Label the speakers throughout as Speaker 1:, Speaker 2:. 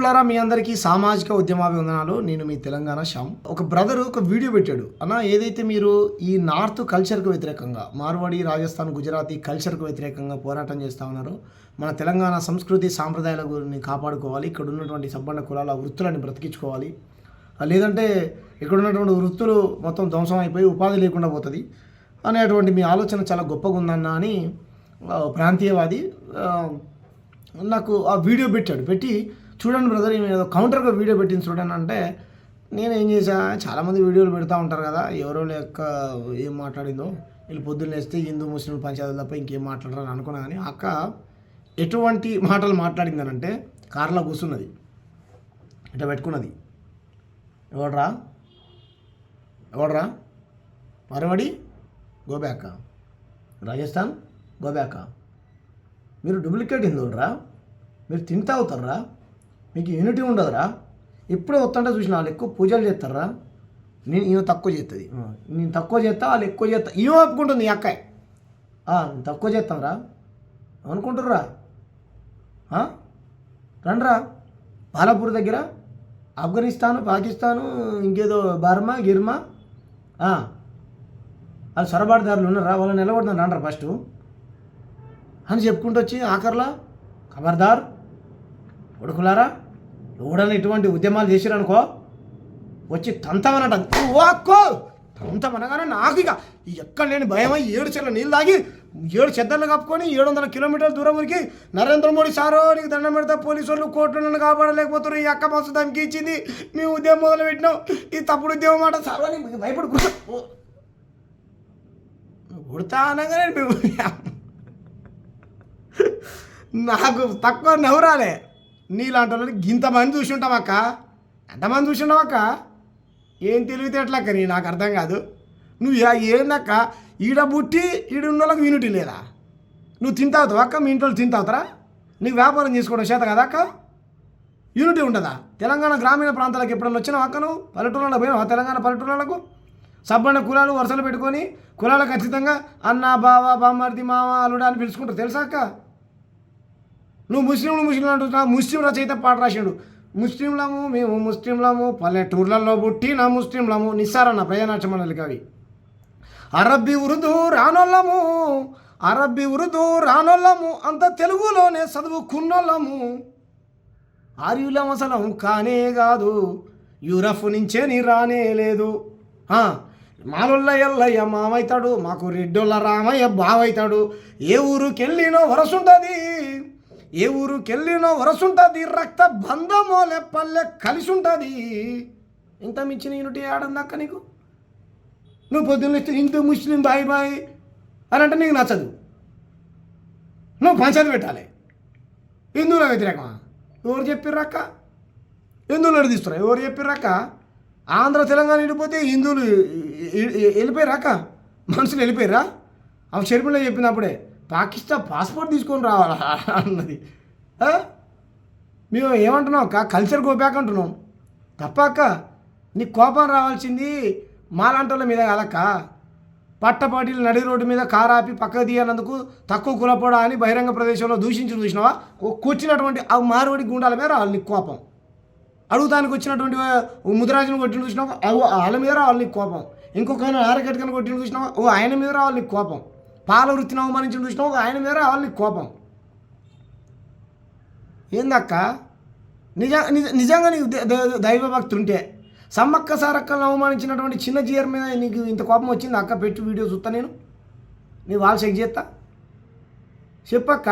Speaker 1: మిత్రులారా మీ అందరికీ సామాజిక ఉద్యమాభివందనాలు. నేను మీ తెలంగాణ శ్యామ్. ఒక బ్రదర్ ఒక వీడియో పెట్టాడు. అన్న ఏదైతే మీరు ఈ నార్త్ కల్చర్కు వ్యతిరేకంగా మార్వాడి రాజస్థాన్ గుజరాతీ కల్చర్కు వ్యతిరేకంగా పోరాటం చేస్తూ ఉన్నారో మన తెలంగాణ సంస్కృతి సాంప్రదాయాల గురిని కాపాడుకోవాలి ఇక్కడ ఉన్నటువంటి సంపన్న కులాల వృత్తులని బ్రతికించుకోవాలి. లేదంటే ఇక్కడ ఉన్నటువంటి వృత్తులు మొత్తం ధ్వంసం అయిపోయి ఉపాధి లేకుండా పోతుంది అనేటువంటి మీ ఆలోచన చాలా గొప్పగా ఉందన్న అని ప్రాంతీయవాది నాకు ఆ వీడియో పెట్టాడు. పెట్టి చూడండి బ్రదర్ ఈమె ఏదో కౌంటర్గా వీడియో పెట్టింది చూడండి అంటే నేను ఏం చేశా చాలామంది వీడియోలు పెడతా ఉంటారు కదా ఎవరో లెక్క ఏం మాట్లాడిందో వీళ్ళు పొద్దున్న వేస్తే హిందూ ముస్లిం పంచాయతీ తప్ప ఇంకేం మాట్లాడరు అనుకున్నా కానీ అక్క ఎటువంటి మాటలు మాట్లాడిందనంటే కార్లో కూర్చున్నది ఇట్లా పెట్టుకున్నది. ఎవడ్రా? ఎవడ్రా? మరవడి గోబ్యాక రాజస్థాన్? గోబ్యాక మీరు డూప్లికేట్ హిందువులరా మీరు తింటా అవుతారా? మీకు యూనిటీ ఉండదురా. ఇప్పుడే వస్తుంటే చూసిన వాళ్ళు ఎక్కువ పూజలు చేస్తారా? నేను ఈమె తక్కువ చేస్తుంది నేను తక్కువ చేస్తా వాళ్ళు ఎక్కువ చేస్తా ఈమె ఒప్పుకుంటుంది ఈ అక్కాయ్ ఆ, నేను తక్కువ చేస్తాంరా. అనుకుంటుర్రా? రండ్రా. బాలాపూర్ దగ్గర. ఆఫ్ఘనిస్తాను పాకిస్తాను ఇంకేదో బర్మా గిర్మా. వాళ్ళు సొరబాటుదారులు ఉన్నారా? వాళ్ళు నిలబడుతున్నారు రండ్రా ఫస్ట్. అని చెప్పుకుంటూ వచ్చి ఆఖర్లా ఖబర్దార్ కొడుకులారా ఎవడన్నా ఇటువంటి ఉద్యమాలు చేసిరనుకో వచ్చి తంతమనట వాక్కో! తంతమనగానే నాకు ఇక ఎక్కడ లేని భయమై ఏడు చెల్ల నీళ్ళు తాగి ఏడు చెద్దర్లు కప్పుకొని ఏడు వందల కిలోమీటర్ల దూరం వరకు నరేంద్ర మోడీ సారో నీకు దండం పెడతా పోలీసు వాళ్ళు కోర్టులు నన్ను కాపాడలేకపోతారు ఈ అక్క మస్తు దానికి ఇచ్చింది మీ ఉద్యమం మొదలు పెట్టినాం ఈ తప్పుడు ఉద్యమం మాట సారో నీకు భయపడి కూర్చో. కుడతా అనగానే మేము నాకు తక్కువ నవ్వురాలే. నీలాంటి వాళ్ళని ఇంతమంది చూసి ఉంటాం అక్క. ఎంతమంది చూసి ఉంటాం అక్క? ఏం తెలివితేటలక్క నీ నాకు అర్థం కాదు. నువ్వు ఏందక్క ఈడ పుట్టి ఈడ ఉన్న వాళ్ళకి యూనిటీ లేదా? నువ్వు తింటావుతావు అక్క? మీ ఇంట్లో వాళ్ళు తింటావుతారా నీకు వ్యాపారం చేసుకోవడం చేత కదా అక్క? యూనిటీ ఉంటుందా తెలంగాణ గ్రామీణ ప్రాంతాలకు ఎప్పుడన్నా వచ్చినావు అక్క నువ్వు? పల్లెటూళ్ళలో పోయినావు తెలంగాణ పల్లెటూళ్ళకు సబ్బన్న కులాలు వరుసలు పెట్టుకొని కులాలు ఖచ్చితంగా అన్న బావ బామ్మర్ది మామ అల్లుడా అని పిలుచుకుంటారు. తెలుసా అక్క? నువ్వు ముస్లింలు ముస్లింలు అంటున్నావు. ముస్లిం రచయిత పాట రాసిండు. ముస్లింలము మేము ముస్లింలము పల్లెటూర్లలో పుట్టిన ముస్లింలము నిస్సారన్న ప్రజానాట్య మండలి కవి. అరబ్బీ ఉరుదు రానోళ్ళము అరబ్బీ ఉరుదు రానోళ్ళము అంత తెలుగులోనే చదువుకున్నోళ్ళము. ఆర్యులం అసలు కానే కాదు యూరఫ్ నుంచే నీ రానే లేదు. మాలుళ్ళ ఎల్లయ్య మామవుతాడు మాకు రెడ్డోళ్ళ రామయ్య బావైతాడు. ఏ ఊరుకెళ్ళినో వరసుంటుంది. ఏ ఊరుకెళ్ళినో వరసుంటుంది రక్త బంధమోలే పల్లె కలిసి ఉంటుంది ఇంత మించిన యూనిటీ ఆడందాక నీకు? నువ్వు పొద్దున్న హిందూ ముస్లిం బాయ్ బాయ్ అని అంటే నీకు నచ్చదు. నువ్వు పంచాయతీ పెట్టాలి. హిందువుల వ్యతిరేకమా? ఎవరు చెప్పిర్రక్క హిందువులు నడిపిస్తున్నా ఎవరు చెప్పిర్రక్క ఆంధ్ర తెలంగాణ వెళ్ళిపోతే హిందువులు వెళ్ళిపోయారాక మనుషులు వెళ్ళిపోయారా అవి షర్మిల చెప్పినప్పుడే. పాకిస్తాన్ పాస్పోర్ట్ తీసుకొని రావాలా అన్నది. మేము ఏమంటున్నాం అక్క? కల్చర్ గోపాక్ అంటున్నాం. తప్ప అక్క నీకు కోపం రావాల్సింది మాలాంటి వాళ్ళ మీద కదక్క. పట్టపాటిలు నడి రోడ్డు మీద కారు ఆపి పక్కకు తీయనందుకు తక్కువ కులపడా అని బహిరంగ ప్రదేశంలో దూషించి చూసినావా? ఓ కూర్చున్నటువంటి ఆ మారువడి గుండాల మీద రావాలి నీకు కోపం. అడుగుతానికి వచ్చినటువంటి ముదిరాజును కొట్టిన చూసినావా? వాళ్ళ మీద రావాలి నీకు కోపం. ఇంకొక ఆయన ఆరగట్టుకని కొట్టిన చూసినావా? ఓ ఆయన మీద రావాలి నీకు కోపం. పాల వృత్తిని అవమానించిన చూసినావు ఆయన మీద వాళ్ళకి కోపం. ఏందక్క? నిజ నిజ- నిజంగా నీకు దైవ భక్తి ఉంటే సమ్మక్క సారక్కలను అవమానించినటువంటి చిన్న జీఆర్ మీద నీకు ఇంత కోపం వచ్చింది అక్క పెట్టి వీడియో చూస్తా నేను? నీ వాళ్ళు చెక్ చేస్తా చెప్పక్క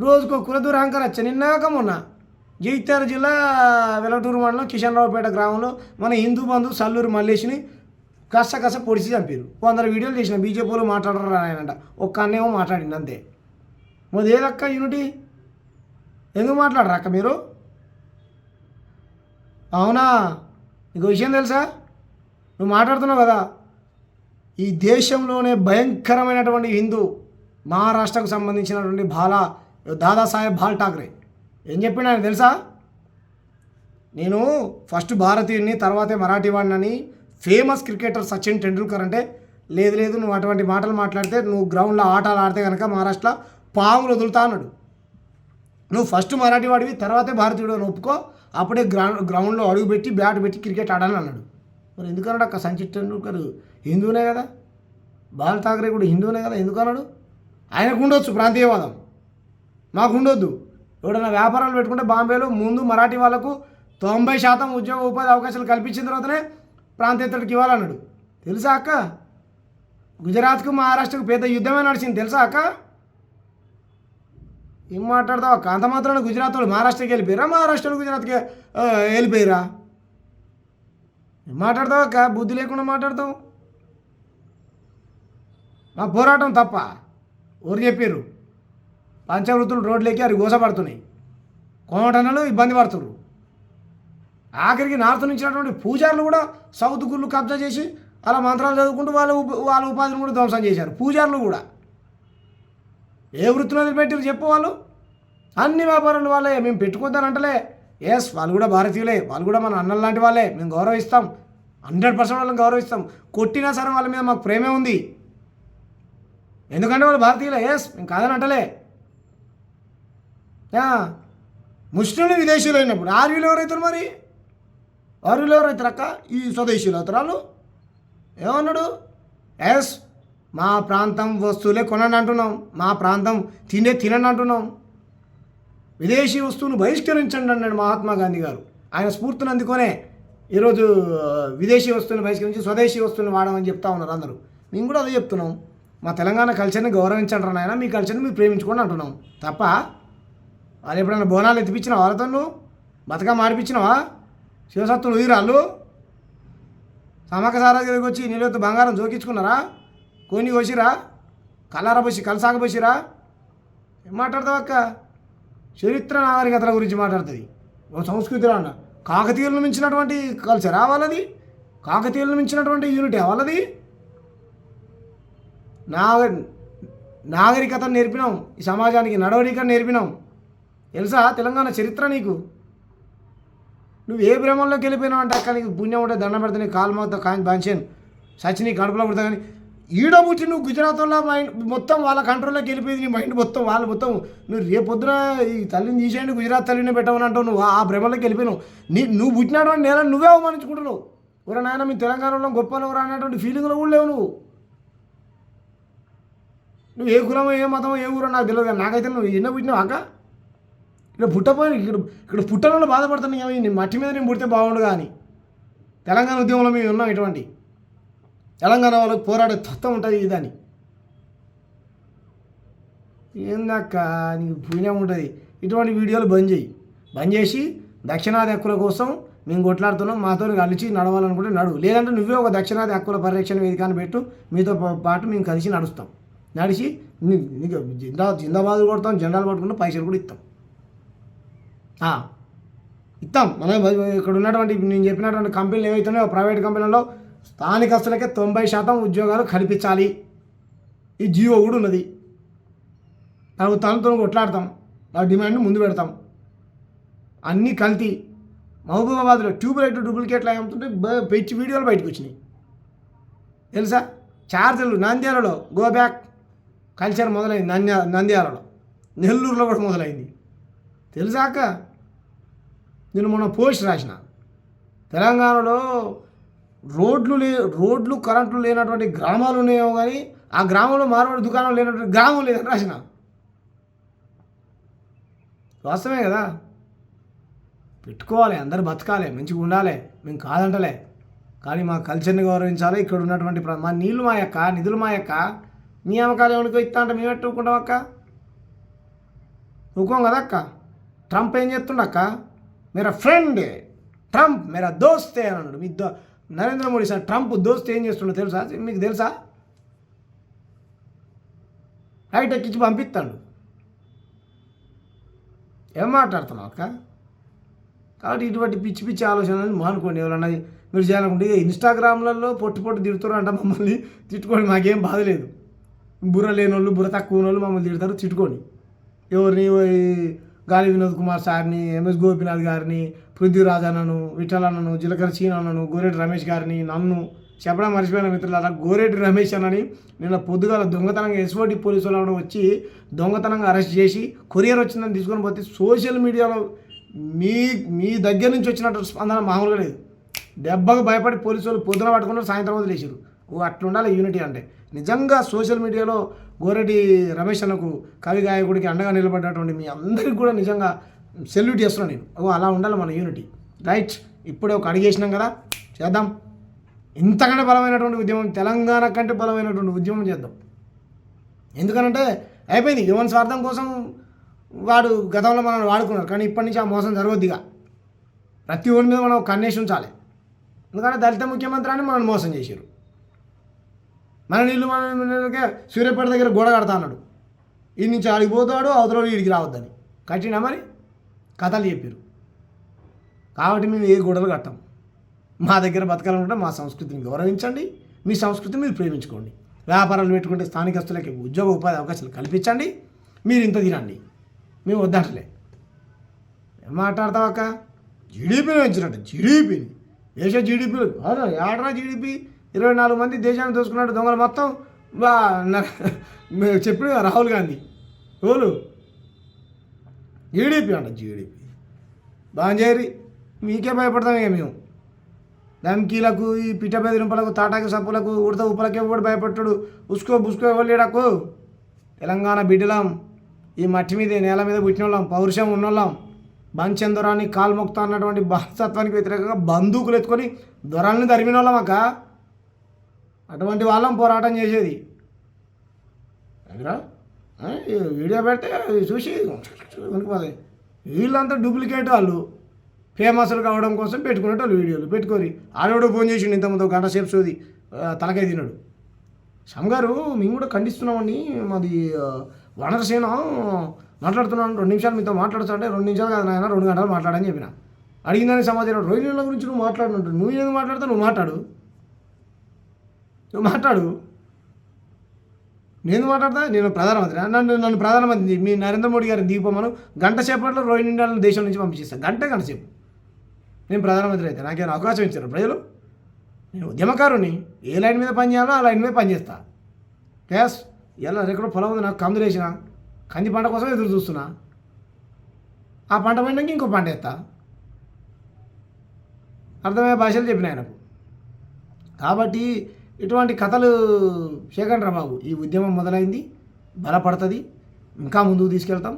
Speaker 1: రోజుకో కులదూర అహంకారం వచ్చా నిన్నాక మొన్న జగిత్యాల జిల్లా వెలటూరు మండలం కిషన్రావుపేట గ్రామంలో మన హిందూ బంధు సల్లూరు మల్లేష్ని కష్ట కష్ట పొడిచి చంపారు వందల వీడియోలు చేసిన బీజేపీలో మాట్లాడరు ఆయనంట ఒక్క అన్నేమో మాట్లాడింది అంతే. మరి ఏదక్క యూనిటీ? ఎందుకు మాట్లాడరు అక్క మీరు? అవునా? నీకు విషయం తెలుసా? నువ్వు మాట్లాడుతున్నావు కదా. ఈ దేశంలోనే భయంకరమైనటువంటి హిందూ మహారాష్ట్రకు సంబంధించినటువంటి బాలా దాదాసాహెబ్ బాల్ ఠాక్రే. ఏం చెప్పిండు ఆయన తెలుసా? నేను ఫస్ట్ భారతీయుడిని తర్వాతే మరాఠీ వాడినని ఫేమస్ క్రికెటర్ సచిన్ టెండూల్కర్ అంటే లేదు లేదు నువ్వు అటువంటి మాటలు మాట్లాడితే నువ్వు గ్రౌండ్లో ఆటలు ఆడితే కనుక మహారాష్ట్రలో పాములు వదులుతా అన్నాడు. నువ్వు ఫస్ట్ మరాఠీ వాడివి తర్వాతే భారతీయుడు అని ఒప్పుకో అప్పుడే గ్రౌండ్ గ్రౌండ్లో అడుగు పెట్టి బ్యాట్ పెట్టి క్రికెట్ ఆడాలని అన్నాడు. మరి ఎందుకన్నాడు అక్క సచిన్ టెండూల్కర్? హిందూనే కదా? బాల్ ఠాకరే కూడా హిందూనే కదా? ఎందుకు అన్నాడు ఆయనకు ఉండొచ్చు ప్రాంతీయవాదం. మాకు ఉండొద్దు. ఎవడన్నా వ్యాపారాలు పెట్టుకుంటే బాంబేలో ముందు మరాఠీ వాళ్ళకు తొంభై శాతం ఉద్యోగ ఉపాధి అవకాశాలు కల్పించిన తర్వాతనే ప్రాంతీయతలకు ఇవ్వాలన్నాడు. తెలుసా అక్క? గుజరాత్కు మహారాష్ట్రకు పెద్ద యుద్ధమే నడిచింది. తెలుసా అక్క? ఏం మాట్లాడతావు? అక్క అంత మాత్రాన గుజరాత్ వాళ్ళు మహారాష్ట్రకి వెళ్ళిపోయారా మహారాష్ట్రలో గుజరాత్కి వెళ్ళిపోయారా ఏం మాట్లాడతావు అక్క? బుద్ధి లేకుండా మాట్లాడతావు. మా పోరాటం తప్ప ఊరు చెప్పారు పంచవృత్తులు రోడ్లెక్కి అవి గోసపడుతున్నాయి. కోమటనలు ఇబ్బంది పడుతున్నారు ఆఖరికి నార్త్ నుంచి ఉన్నటువంటి పూజారులు కూడా సౌత్ గుళ్ళు కబ్జా చేసి అలా మంత్రాలు చదువుకుంటూ వాళ్ళ వాళ్ళ ఉపాధిని కూడా ధ్వంసం చేశారు. పూజారులు కూడా. ఏ వృత్తిని పెట్టారు చెప్పు వాళ్ళు? అన్ని వ్యాపారాలు వాళ్ళే. మేము పెట్టుకోద్దానంటలే ఎస్ వాళ్ళు కూడా భారతీయులే. వాళ్ళు కూడా మన అన్నల లాంటి వాళ్ళే. మేము గౌరవిస్తాం. హండ్రెడ్ పర్సెంట్ వాళ్ళని గౌరవిస్తాం. కొట్టినా సరే వాళ్ళ మీద మాకు ప్రేమే ఉంది. ఎందుకంటే వాళ్ళు భారతీయులే. ఎస్ మేము కాదని అంటలే. ముస్లింలు విదేశీయులు అయినప్పుడు. ఆర్యులు ఎవరైతారు మరి? ఆర్యులు ఎవరైతారు అక్క ఈ స్వదేశీయులు అవుతారు ఏమన్నాడు? ఎస్ మా ప్రాంతం వస్తువులే కొనని అంటున్నాం. మా ప్రాంతం తినే తినని అంటున్నాం. విదేశీ వస్తువును బహిష్కరించండి అన్నాడు మహాత్మా గాంధీ గారు. ఆయన స్ఫూర్తిని అందుకొనే ఈరోజు విదేశీ వస్తువుని బహిష్కరించి స్వదేశీ వస్తువుని వాడమని చెప్తా ఉన్నారు అందరూ. మేము కూడా అదే చెప్తున్నాం. మా తెలంగాణ కల్చర్ని గౌరవించండి రా నాయన మీ కల్చర్ని మీరు ప్రేమించుకోండి అంటున్నాం. తప్ప వాళ్ళు ఎప్పుడైనా బోనాలు ఎత్తిపించినావా వాళ్ళతో నువ్వు బతక మాడిపించినావా శివసత్తులు ఉయిరాళ్ళు సమక సారా దగ్గరికి వచ్చి నీళ్ళతో బంగారం జోకించుకున్నారా కోని కోసిరా? కల్లార పోసి కలసాక పోసిరా? ఏం మాట్లాడతావు అక్క? చరిత్ర నాగరికతల గురించి మాట్లాడుతుంది. ఓ సంస్కృతి అన్న. కాకతీయులను మించినటువంటి కల్చరా వాళ్ళది? కాకతీయులను మించినటువంటి యూనిట్ వాళ్ళది? నాగ నాగరికత నేర్పినాం. ఈ సమాజానికి నడవడిక నేర్పినాం. తెలుసా? తెలంగాణ చరిత్ర నీకు? నువ్వు ఏ భ్రమంలోకి వెళ్ళిపోయినావు అంటే అక్క నీకు పుణ్యం ఉంటే దండం పెడతా నీకు కాలు మొత్తం కానీ బాంచాను సచిన్ నీ కడుపులో పుడతా కానీ ఈడ నువ్వు గుజరాత్లో మైండ్ మొత్తం వాళ్ళ కంట్రోల్లోకి వెళ్ళిపోయింది నీ మైండ్ మొత్తం వాళ్ళు మొత్తం. నువ్వు రేపు పొద్దున ఈ తల్లిని తీసేయండి గుజరాత్ తల్లిని పెట్టమని అంటావు నువ్వు ఆ భ్రమలోకి వెళ్ళిపోయినావు నీ నువ్వు పుట్టినటువంటి నేల నువ్వే అవమానించుకుంటున్నావు. ఊర నాయన మీ తెలంగాణలో గొప్పలు ఊరా అనేటువంటి ఫీలింగ్లో కూడా లేవు నువ్వు. నువ్వు ఏ కులమో ఏ మతమో ఏ ఊరో నాకు తెలియదు కానీ నాకైతే నువ్వు ఎన్నో పుట్టినావు అక్క? ఇక్కడ పుట్టపోయి ఇక్కడ ఇక్కడ పుట్టడంలో బాధపడుతున్నాయి నేను నీ మట్టి మీద నేను పుడితే బాగుండు కానీ తెలంగాణ ఉద్యమంలో మేము ఉన్నాం ఇటువంటి. తెలంగాణ వాళ్ళకి పోరాడే తత్వం ఉంటుంది ఇదని. ఏందక్క నీకు పుణ్యం ఉంటుంది. ఇటువంటి వీడియోలు బంద్ చేయి. బంద్ చేసి దక్షిణాది హక్కుల కోసం మేము కొట్లాడుతున్నాం. మాతో కలిసి నడవాలనుకుంటే నడువు లేదంటే నువ్వే ఒక దక్షిణాది హక్కుల పరిరక్షణ వేదికను పెట్టు. మీతో పా- పాటు మేము కలిసి నడుస్తాం. నడిచి జిందా జిందాబాద్ కొడతాం. జెండాలు పట్టుకుంటే పైసలు కూడా ఇస్తాం. ఇస్తాం మనం ఇక్కడ ఉన్నటువంటి నేను చెప్పినటువంటి కంపెనీలు ఏవైతున్నాయో ప్రైవేట్ కంపెనీలలో స్థానికస్తులకే తొంభై శాతం ఉద్యోగాలు కల్పించాలి. ఈ జియో కూడా ఉన్నది. ప్రభుత్వాలతో కొట్లాడతాం. ఆ డిమాండ్ ముందు పెడతాం. అన్నీ కల్తీ. మహబూబాబాద్లో ట్యూబ్ లైట్ డూప్లికేట్లు అమ్ముతుంటే పెచ్చి వీడియోలు బయటకు వచ్చినాయి. తెలుసా? చార్జర్లు నంద్యాలలో గో బ్యాక్ కల్చర్ మొదలైంది. నంద్యాల నంద్యాలలో. నెల్లూరులో కూడా మొదలైంది. తెలుసాక నేను మొన్న పోస్ట్ రాసిన. తెలంగాణలో రోడ్లు లే రోడ్లు కరెంట్లు లేనటువంటి గ్రామాలు ఉన్నాయేమో కానీ ఆ గ్రామంలో మార్వాడి దుకాణం లేనటువంటి గ్రామం లేదని రాసిన. వాస్తవమే కదా? పెట్టుకోవాలి అందరు బతకాలి మంచిగా ఉండాలి మేము కాదంటలే. కానీ మా కల్చర్ని గౌరవించాలి ఇక్కడ ఉన్నటువంటి మా నీళ్ళు మా యొక్క నిధులు మా యొక్క నియామకాలు ఎవరికో ఇస్తా అంటే మేము పెట్టుకుంటాం అక్క. ఊకోం కదా అక్క? ట్రంప్ ఏం చేస్తుండక్కా మేరా ఫ్రెండ్ ట్రంప్ మేరా దోస్తే అని అన్నాడు మీ దో నరేంద్ర మోడీ సార్ ట్రంప్ దోస్త్ ఏం చేస్తుండో తెలుసా మీకు తెలుసా రైట్ ఎక్కించి పంపిస్తాడు ఏం మాట్లాడుతున్నావు అక్క కాబట్టి ఇటువంటి పిచ్చి పిచ్చి ఆలోచనలు మానుకోండి ఎవరన్నా మీరు చేయాలనుకుంటే ఇన్స్టాగ్రామ్లలో పొట్టు పొట్టు తిడుతున్నారు అంట మమ్మల్ని తిట్టుకోండి మాకేం బాధ లేదు బుర్ర లేని వాళ్ళు బుర్ర తక్కువ వాళ్ళు మమ్మల్ని తిడతారు తిట్టుకోండి ఎవరిని గాలి వినోద్ కుమార్ సార్ని ఎంఎస్ గోపినాథ్ గారిని పృథ్వీరాజ్ అన్నను విఠల్ అన్నను జీలకర్ర చీన్ అన్నను గోరెడ్డి రమేష్ గారిని నన్ను చెప్పడం మర్చిపోయిన మిత్రులారా గోరెడ్డి రమేష్ అన్నని నిన్న పొద్దుగాల దొంగతనంగా ఎస్ఓటి పోలీసు వాళ్ళు వచ్చి దొంగతనంగా అరెస్ట్ చేసి కొరియర్ వచ్చిందని తీసుకొని పోతే సోషల్ మీడియాలో మీ మీ దగ్గర నుంచి వచ్చినట్టు స్పందన మామూలుగా లేదు. దెబ్బకు భయపడి పోలీసు వాళ్ళు పొద్దున పట్టుకున్నారు సాయంత్రం వదిలేసారు ఓ అట్లుండాలి యూనిటీ అంటే. నిజంగా సోషల్ మీడియాలో గోరెడ్డి రమేష్ అన్నకు కవి గాయకుడికి అండగా నిలబడ్డటువంటి మీ అందరికి కూడా నిజంగా సెల్యూట్ చేస్తున్నాను నేను. ఓ అలా ఉండాలి మన యూనిటీ రైట్ ఇప్పుడే ఒక అడిగేసినాం కదా చేద్దాం. ఇంతకంటే బలమైనటువంటి ఉద్యమం తెలంగాణ కంటే బలమైనటువంటి ఉద్యమం చేద్దాం. ఎందుకనంటే అయిపోయింది. యువన్ స్వార్థం కోసం వాడు గతంలో మనం వాడుకున్నారు. కానీ ఇప్పటి నుంచి ఆ మోసం జరగొద్దిగా. ప్రతి ఒడి మీద మనం కన్నేసి ఉంచాలి. ఎందుకంటే దళిత ముఖ్యమంత్రి అని మనం మోసం చేశారు మన నీళ్ళు మన దగ్గర గోడ కడతా అన్నాడు. ఈ నుంచి ఆడికి పోతాడు అవతల వీడికి రావద్దని. కట్టినా మరి? కథలు చెప్పారు కాబట్టి మేము ఏ గోడలు కట్టాం. మా దగ్గర బతకాలనుకుంటే మా సంస్కృతిని గౌరవించండి మీ సంస్కృతిని మీరు ప్రేమించుకోండి. వ్యాపారాలు పెట్టుకుంటే స్థానికస్తులకి ఉద్యోగ ఉపాధి అవకాశాలు కల్పించండి మీరు ఇంత తినండి. మేము వద్దట్లే. ఏం మాట్లాడతావు అక్క? జీడిపిని పెంచినట్టు జీడిపిని. దేశ జీడిపి ఏడరా జీడిపి? ఇరవై నాలుగు మంది దేశాన్ని దోసుకున్నట్టు దొంగలు మొత్తం. బా రాహుల్ గాంధీ. ఓలు జీడిపి అంట జీడిపి బాంజేరి మీకే భయపడతాం ఇక మేము. ధమ్కీలకు ఈ పిట్ట బెదిరింపులకు తాటాకి సప్పులకు ఉడత ఉప్పులకే కూడా భయపడ్డాడు ఉసుకో బుసుకో ఎవరు తెలంగాణ బిడ్డలం. ఈ మట్టి మీద నేల మీద పుట్టిన వాళ్ళం పౌరుషం ఉన్నోళ్ళం. బంచందొరాన్ని కాల్మొక్తా అన్నటువంటి బానిసత్వానికి వ్యతిరేకంగా బందూకులు ఎత్తుకొని దొరల్ని తరిమిన వాళ్ళం అక్క. అటువంటి వాళ్ళం పోరాటం చేసేది. ఎదురా వీడియో పెడితే చూసి వణికిపోతాయి వీళ్ళంతా డూప్లికేట్ వాళ్ళు. ఫేమస్లు కావడం కోసం పెట్టుకునేటోళ్ళు వీడియోలు. పెట్టుకోరి. ఆడవాడు ఫోన్ చేసిండు ఇంతమంది గంట సేపు సోది. తలకాయ తిన్నాడు. సంగారు మేము కూడా ఖండిస్తున్నామండి. మాది వనరసేన మాట్లాడుతున్నాను. రెండు నిమిషాలు మీతో మాట్లాడుతా అంటే రెండు నిమిషాలు కాదు నాయన రెండు గంటలు మాట్లాడని చెప్పిన. అడిగిందని సమాచారం. రోజుల గురించి నువ్వు మాట్లాడినట్టు నువ్వు ఎందుకు మాట్లాడితే నువ్వు మాట్లాడు. నువ్వు మాట్లాడు. నేను మాట్లాడతా నేను ప్రధానమంత్రి. నన్ను నన్ను ప్రధానమంత్రి మీ నరేంద్ర మోడీ గారిని దిగిపోమను. గంట సేపట్లో రోహిణి ఇండియాలను దేశం నుంచి పంపించేస్తాను గంట గంట సేపు. నేను ప్రధానమంత్రి అయితే నాకేమైనా అవకాశం ఇచ్చారు ప్రజలు? నేను ఉద్యమకారుని ఏ లైన్ మీద పని చేయాలో ఆ లైన్ మీద పనిచేస్తా గ్యాస్ ఎలా ఎక్కడో పొలం ఉంది నాకు కందులు వేసిన కంది పంట కోసం ఎదురు చూస్తున్నా. ఆ పంట పండాక ఇంకో పంట వేస్తా. అర్థమయ్యే భాషలు చెప్పిన ఆయనకు. కాబట్టి ఇటువంటి కథలు శేఖర్ బాబు ఈ ఉద్యమం మొదలైంది బలపడుతుంది. ఇంకా ముందుకు తీసుకెళ్తాం.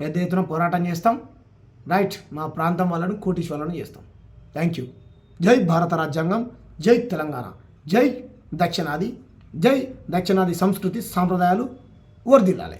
Speaker 1: పెద్ద ఎత్తున పోరాటం చేస్తాం. రైట్ మా ప్రాంతం వాళ్ళను కోటీశ్వరులను చేస్తాం. Thank you. జై భారత రాజ్యాంగం జై తెలంగాణ జై దక్షిణాది జై దక్షిణాది సంస్కృతి సాంప్రదాయాలు వర్దిల్లాలి